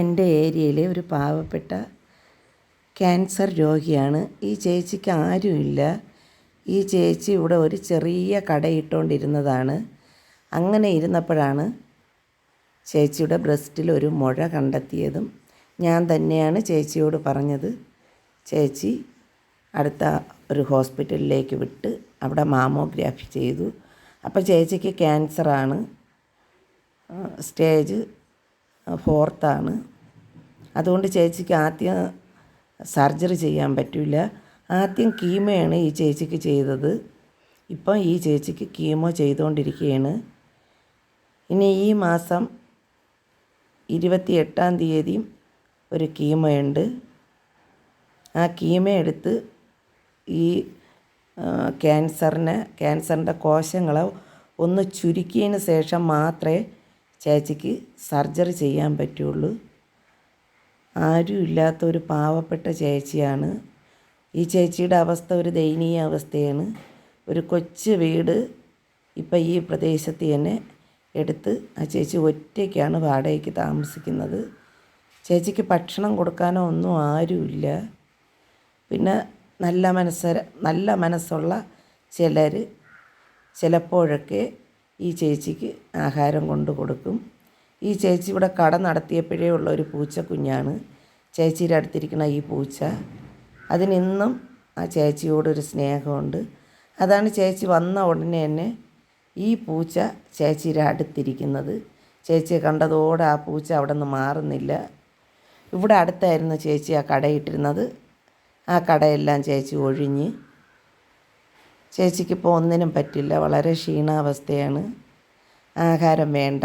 എന്റെ ഏരിയയിലെ ഒരു പാവപ്പെട്ട ക്യാൻസർ രോഗിയാണ്. ഈ ചേച്ചിക്ക് ആരുമില്ല. ഈ ചേച്ചി ഇവിടെ ഒരു ചെറിയ കടയിട്ടുകൊണ്ടിരുന്നതാണ് അങ്ങനെ ഇരുന്നപ്പോഴാണ് ചേച്ചിയുടെ ബ്രസ്റ്റിൽ ഒരു മുഴ കണ്ടെത്തിയതും ഞാൻ തന്നെയാണ് ചേച്ചിയോട് പറഞ്ഞത്. ചേച്ചി അടുത്ത ഒരു ഹോസ്പിറ്റലിലേക്ക് വിട്ട് അവിടെ മാമോഗ്രാഫി ചെയ്തു. അപ്പോൾ ചേച്ചിക്ക് ക്യാൻസറാണ്. സ്റ്റേജ് ഫോർത്താണ് അതുകൊണ്ട് ചേച്ചിക്ക് ആദ്യം സർജറി ചെയ്യാൻ പറ്റില്ല ആദ്യം കീമയാണ് ഈ ചേച്ചിക്ക് ചെയ്തത്. ഇപ്പം ഈ ചേച്ചിക്ക് കീമോ ചെയ്തുകൊണ്ടിരിക്കുകയാണ്. ഇനി ഈ മാസം ഇരുപത്തി എട്ടാം തീയതിയും ഒരു കീമയുണ്ട്. ആ കീമ എടുത്ത് ഈ ക്യാൻസറിനെ ക്യാൻസറിന്റെ കോശങ്ങളെ ഒന്ന് ചുരുക്കിയതിന് ശേഷം മാത്രമേ ചേച്ചിക്ക് സർജറി ചെയ്യാൻ പറ്റുള്ളൂ. ആരും ഇല്ലാത്ത ഒരു പാവപ്പെട്ട ചേച്ചിയാണ്. ഈ ചേച്ചിയുടെ അവസ്ഥ ഒരു ദയനീയ അവസ്ഥയാണ്. ഒരു കൊച്ചു വീട് ഇപ്പം ഈ പ്രദേശത്ത് തന്നെ എടുത്ത് ആ ചേച്ചി ഒറ്റയ്ക്കാണ് വാടകയ്ക്ക് താമസിക്കുന്നത്. ചേച്ചിക്ക് ഭക്ഷണം കൊടുക്കാനോ ഒന്നും ആരുമില്ല പിന്നെ നല്ല മനസ്സര നല്ല മനസ്സുള്ള ചിലർ ചിലപ്പോഴൊക്കെ ഈ ചേച്ചിക്ക് ആഹാരം കൊണ്ട് കൊടുക്കും. ഈ ചേച്ചി ഇവിടെ കട നടത്തിയപ്പോഴേ ഉള്ള ഒരു പൂച്ച കുഞ്ഞാണ്. ചേച്ചിയുടെ അടുത്തിരിക്കുന്ന ഈ പൂച്ച. അതിനിന്നും ആ ചേച്ചിയോടൊരു സ്നേഹമുണ്ട്. അതാണ് ചേച്ചി വന്ന ഉടനെ തന്നെ ഈ പൂച്ച ചേച്ചിയുടെ അടുത്തിരിക്കുന്നത്. ചേച്ചിയെ കണ്ടതോടെ ആ പൂച്ച അവിടെ നിന്ന് മാറുന്നില്ല. ഇവിടെ അടുത്തായിരുന്നു ചേച്ചി ആ കടയിട്ടിരുന്നത്. ആ കടയെല്ലാം ചേച്ചി ഒഴിഞ്ഞ് ചേച്ചിക്കിപ്പോൾ ഒന്നിനും പറ്റില്ല. വളരെ ക്ഷീണാവസ്ഥയാണ്. ആഹാരം വേണ്ട.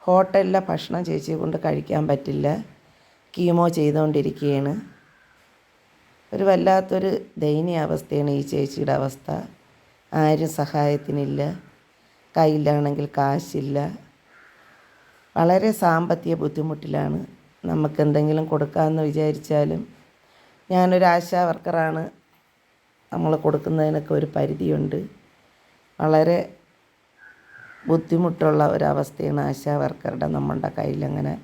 ഹോട്ടലിലെ ഭക്ഷണം ചേച്ചിയെ കൊണ്ട് കഴിക്കാൻ പറ്റില്ല. കീമോ ചെയ്തുകൊണ്ടിരിക്കുകയാണ്. ഒരു വല്ലാത്തൊരു ദയനീയ അവസ്ഥയാണ് ഈ ചേച്ചിയുടെ അവസ്ഥ. ആരും സഹായത്തിനില്ല. കയ്യിലാണെങ്കിൽ കാശില്ല. വളരെ സാമ്പത്തിക ബുദ്ധിമുട്ടിലാണ്. നമുക്ക് എന്തെങ്കിലും കൊടുക്കാമെന്ന് വിചാരിച്ചാലും ഞാനൊരു ആശാ വർക്കറാണ്. നമ്മൾ കൊടുക്കുന്നതിനൊക്കെ ഒരു പരിധിയുണ്ട്. വളരെ ബുദ്ധിമുട്ടുള്ള ഒരവസ്ഥയാണ് ആശാ വർക്കറുടെ നമ്മളുടെ കയ്യിലങ്ങനെ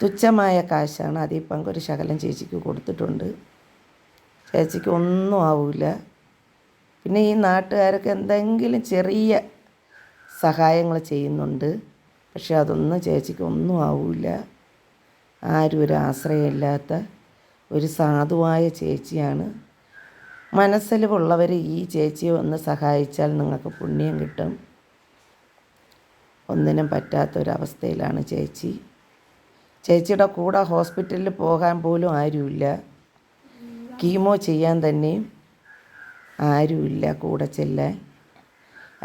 തുച്ഛമായ കാശാണ്. അതിൽ പങ്കൊരു ശകലം ചേച്ചിക്ക് കൊടുത്തിട്ടുണ്ട്. ചേച്ചിക്ക് ഒന്നും ആവില്ല പിന്നെ ഈ നാട്ടുകാരൊക്കെ എന്തെങ്കിലും ചെറിയ സഹായങ്ങൾ ചെയ്യുന്നുണ്ട്. പക്ഷെ അതൊന്നും ചേച്ചിക്ക് ഒന്നും ആവില്ല ആരും ഒരു ആശ്രയമില്ലാത്ത ഒരു സാധുവായ ചേച്ചിയാണ്. മനസ്സിലുള്ളവർ ഈ ചേച്ചിയെ ഒന്ന് സഹായിച്ചാൽ നിങ്ങൾക്ക് പുണ്യം കിട്ടും. ഒന്നിനും പറ്റാത്തൊരവസ്ഥയിലാണ് ചേച്ചി. ചേച്ചിയുടെ കൂടെ ഹോസ്പിറ്റലിൽ പോകാൻ പോലും ആരുമില്ല. കീമോ ചെയ്യാൻ തന്നെയും ആരുമില്ല കൂടെ ചെല്ലാൻ.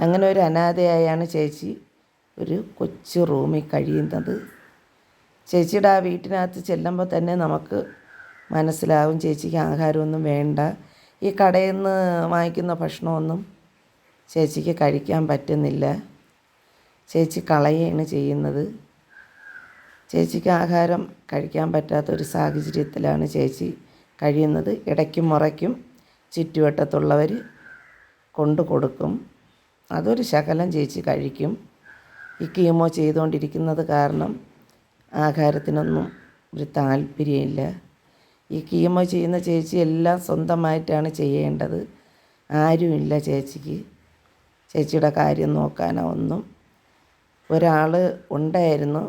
അങ്ങനെ ഒരു അനാഥയായാണ് ചേച്ചി ഒരു കൊച്ചു റൂമിൽ കഴിയുന്നത്. ചേച്ചിയുടെ ആ വീട്ടിനകത്ത് ചെല്ലുമ്പോൾ തന്നെ നമുക്ക് മനസ്സിലാവും ചേച്ചിക്ക് ആഹാരമൊന്നും വേണ്ട. ഈ കടയിൽ നിന്ന് വാങ്ങിക്കുന്ന ഭക്ഷണമൊന്നും ചേച്ചിക്ക് കഴിക്കാൻ പറ്റുന്നില്ല. ചേച്ചി കളയാണ് ചെയ്യുന്നത്. ചേച്ചിക്ക് ആഹാരം കഴിക്കാൻ പറ്റാത്തൊരു സാഹചര്യത്തിലാണ് ചേച്ചി കഴിയുന്നത്. ഇടയ്ക്കും മുറയ്ക്കും ചുറ്റുവട്ടത്തുള്ളവർ കൊണ്ടു കൊടുക്കും. അതൊരു ശകലം ചേച്ചി കഴിക്കും. ഈ കീമോ ചെയ്തുകൊണ്ടിരിക്കുന്നത് കാരണം ആഹാരത്തിനൊന്നും ഒരു താല്പര്യമില്ല. ഈ കീമോ ചെയ്യുന്ന ചേച്ചി എല്ലാം സ്വന്തമായിട്ടാണ് ചെയ്യേണ്ടത്. ആരുമില്ല ചേച്ചിക്ക്. ചേച്ചിയുടെ കാര്യം നോക്കാനോ ഒന്നും. ഒരാൾ ഉണ്ടായിരുന്നു.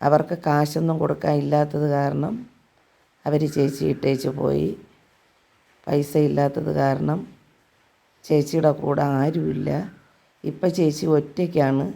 അവർക്ക് കാശൊന്നും കൊടുക്കാൻ ഇല്ലാത്തത് കാരണം അവർ ചേച്ചി ഇട്ടേച്ച് പോയി. പൈസ ഇല്ലാത്തത് കാരണം ചേച്ചിയുടെ കൂടെ ആരുമില്ല. ഇപ്പം ചേച്ചി ഒറ്റയ്ക്കാണ്.